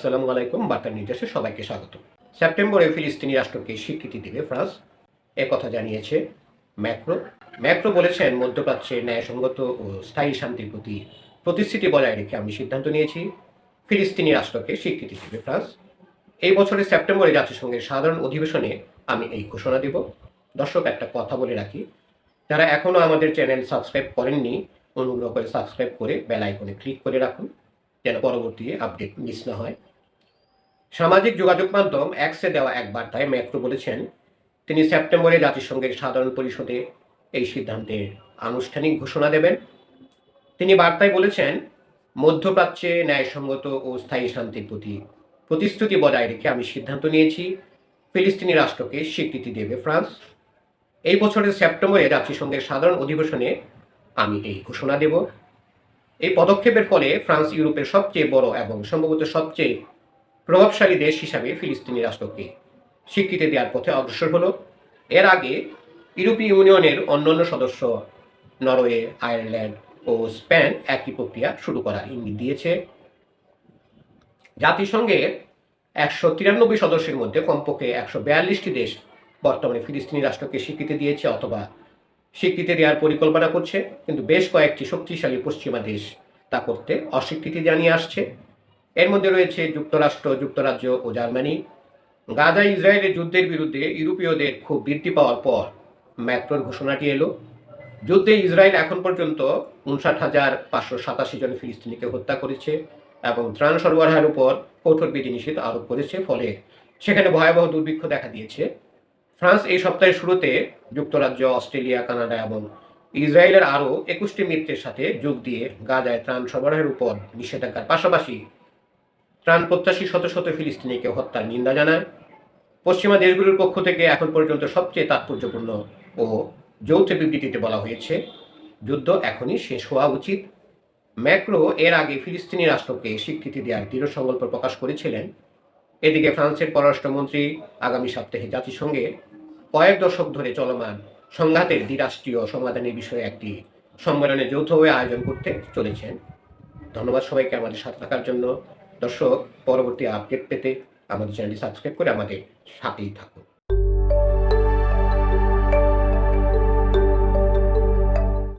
আসসালামু আলাইকুম, বার্তা নির্দেশে সবাইকে স্বাগত। সেপ্টেম্বরে ফিলিস্তিনি রাষ্ট্রকে স্বীকৃতি দেবে ফ্রান্স। কথা জানিয়েছে ম্যাক্রো। ম্যাক্রো বলেছেন, মধ্যপ্রাচ্যে ন্যায়সঙ্গত ও স্থায়ী শান্তির প্রতি প্রতিশ্রুতি বজায় রেখে আমি সিদ্ধান্ত নিয়েছি। ফিলিস্তিনি রাষ্ট্রকে স্বীকৃতি দেবে ফ্রান্স। এই বছরের সেপ্টেম্বরে জাতিসংঘের সাধারণ অধিবেশনে আমি এই ঘোষণা দেব। দর্শক, একটা কথা বলে রাখি, যারা এখনও আমাদের চ্যানেল সাবস্ক্রাইব করেননি, অনুগ্রহ করে সাবস্ক্রাইব করে বেল আইকনে ক্লিক করে রাখুন, যেন পরবর্তী আপডেট মিস না হয়। সামাজিক যোগাযোগ মাধ্যম অ্যাক্সে দেওয়া এক বার্তায় ম্যাক্রো বলেছেন, তিনি সেপ্টেম্বরে জাতিসংঘের সাধারণ পরিষদে এই সিদ্ধান্তের আনুষ্ঠানিক ঘোষণা দেবেন। তিনি বার্তায় বলেছেন, মধ্যপ্রাচ্যে ন্যায়সঙ্গত ও স্থায়ী শান্তির প্রতি প্রতিশ্রুতি বজায় রেখে আমি সিদ্ধান্ত নিয়েছি, ফিলিস্তিনি রাষ্ট্রকে স্বীকৃতি দেবে ফ্রান্স। এই বছরের সেপ্টেম্বরে জাতিসংঘের সাধারণ অধিবেশনে আমি এই ঘোষণা দেব। এই পদক্ষেপের ফলে ফ্রান্স ইউরোপের সবচেয়ে বড় এবং সম্ভবত সবচেয়ে প্রভাবশালী দেশ হিসাবে ফিলিস্তিনি রাষ্ট্রকে স্বীকৃতি দেওয়ার পথে অগ্রসর হলো। এর আগে ইউরোপীয় ইউনিয়নের অন্যান্য সদস্য নরওয়ে, আয়ারল্যান্ড ও স্পেন একই প্রক্রিয়া শুরু করার ইঙ্গিত দিয়েছে। জাতিসংঘের একশো তিরানব্বই সদস্যের মধ্যে কমপক্ষে একশো বিয়াল্লিশটি দেশ বর্তমানে ফিলিস্তিনি রাষ্ট্রকে স্বীকৃতি দিয়েছে অথবা স্বীকৃতি দেওয়ার পরিকল্পনা করছে, কিন্তু বেশ কয়েকটি শক্তিশালী পশ্চিমা দেশ তা করতে অস্বীকৃতি জানিয়ে আসছে। এর মধ্যে রয়েছে যুক্তরাষ্ট্র, যুক্তরাজ্য ও জার্মানি। গাজা ইসরায়েলের যুদ্ধের বিরুদ্ধে ইউরোপীয়দের খুব বৃদ্ধি পাওয়ার পর ম্যাক্রোর ঘোষণাটি এলো। যুদ্ধে ইসরায়েল এখন পর্যন্ত উনষাট হাজার পাঁচশো সাতাশি জন ফিলিস্তিনিকে হত্যা করেছে এবং ত্রাণ সরবরাহের উপর কঠোর বিধিনিষেধ আরোপ করেছে, ফলে সেখানে ভয়াবহ দুর্ভিক্ষ দেখা দিয়েছে। ফ্রান্স এই সপ্তাহের শুরুতে যুক্তরাজ্য, অস্ট্রেলিয়া, কানাডা এবং ইসরায়েলের আরও একুশটি মিত্রের সাথে যোগ দিয়ে গাজায় ত্রাণ সরবরাহের উপর নিষেধাজ্ঞার পাশাপাশি ত্রাণ প্রত্যাশী শত শত ফিলিস্তিনিকে হত্যার নিন্দা জানায়। পশ্চিমা দেশগুলোর পক্ষ থেকে এখন পর্যন্ত সবচেয়ে তাৎপর্যপূর্ণ ও যৌথ বিবৃতিতে বলা হয়েছে, যুদ্ধ এখনই শেষ হওয়া উচিত। ম্যাক্রো এর আগে ফিলিস্তিনি রাষ্ট্রকে স্বীকৃতি দেওয়ার দৃঢ় সংকল্প প্রকাশ করেছিলেন। এদিকে ফ্রান্সের পররাষ্ট্রমন্ত্রী আগামী সপ্তাহে জাতিসংঘে কয়েক দশক ধরে চলমান সংঘাতের দ্বিরাষ্ট্রীয় সমাধানের বিষয়ে একটি সম্মেলনে যৌথভাবে আয়োজন করতে চলেছেন। ধন্যবাদ সবাইকে আমাদের সাথে থাকার জন্য। দর্শক পরবর্তী আপডেট পেতে আমাদের চ্যানেলটি সাবস্ক্রাইব করে আমাদের সাথেই থাকুন।